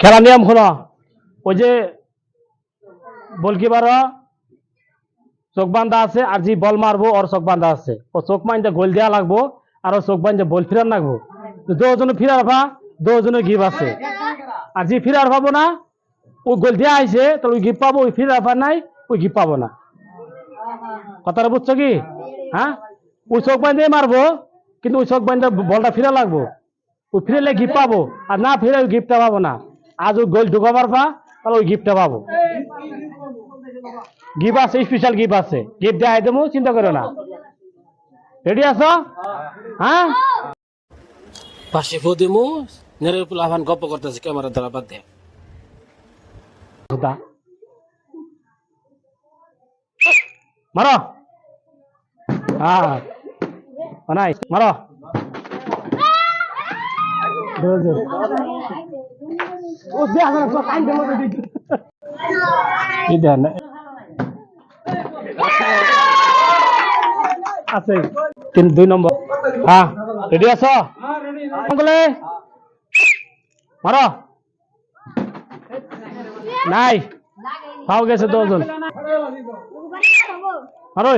খেলা নিয়ম শোনো। ওই যে বলকিবার চোখ বান্ধা আছে আর যে বল মারবো, ওর চোখ বান্ধা আছে। ও চোখ মাইন্দে গোল দেওয়া লাগবো আর ও চোখ বান্ধে বল ফিরান লাগবো। দুজনে ফিরার ভা দুজনে গিভ আছে। আর যে ফিরার পাবো না ওই গোল দেওয়া আইছে তাহলে ওই গিফ পাবো ওই ফিরার পা নাই ওই গিফট পাবো না। কথাটা বুঝছ কি? হ্যাঁ? ওই চোখ বান্ধে মারবো, কিন্তু ওই চোখ বান্ধে বলটা ফিরা লাগবো। ওই ফিরেলে গিফট পাবো, আর না ফিরে ওই গিফটটা পাবো না। আজ ওই গোল ঢুকাবার পা তাহলে ওই গিফটটা পাবো। গিফট আছে স্পেশাল গিফট আছে। গিফট দেখাই দেবো চিন্তা করো না। রেডি আছো? হ্যাঁ? পাশে ফো দেবো নেড়ে পুল আহ্বান গপ্প করতেছে ক্যামেরা দ্বারা বাদ দে। মারো। হ্যাঁ নাই মারো। ও দে আসলে সব কাই এই দেন আছে তিন দুই নম্বর হ্যাঁ রেডি আছো বলে মারো নাই পাও গেছে মারো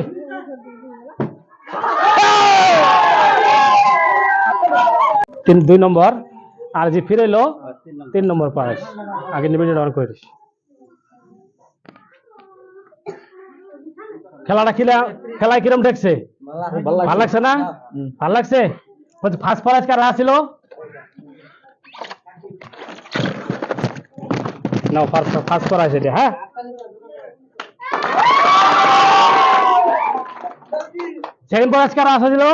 তিন, দুই নম্বর। আর যে ফিরেলো তিন নম্বর পাস। আগে নিবেদন অন করিস খেলাটা খেলা খেলায় কিরম দেখছে ভালো লাগছে না? ভালো লাগছে? ফার্স্ট প্রাইজ কারা ছিল? নাও ফার্স্ট ফার্স্ট প্রাইজ এটা হ্যাঁ? সেকেন্ড প্রাইজ কারা আসছিল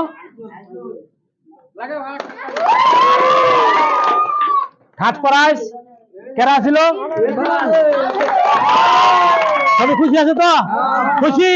থার্ড প্রাইজ কারা ছিল সবাই খুশি আছে তো? খুশি?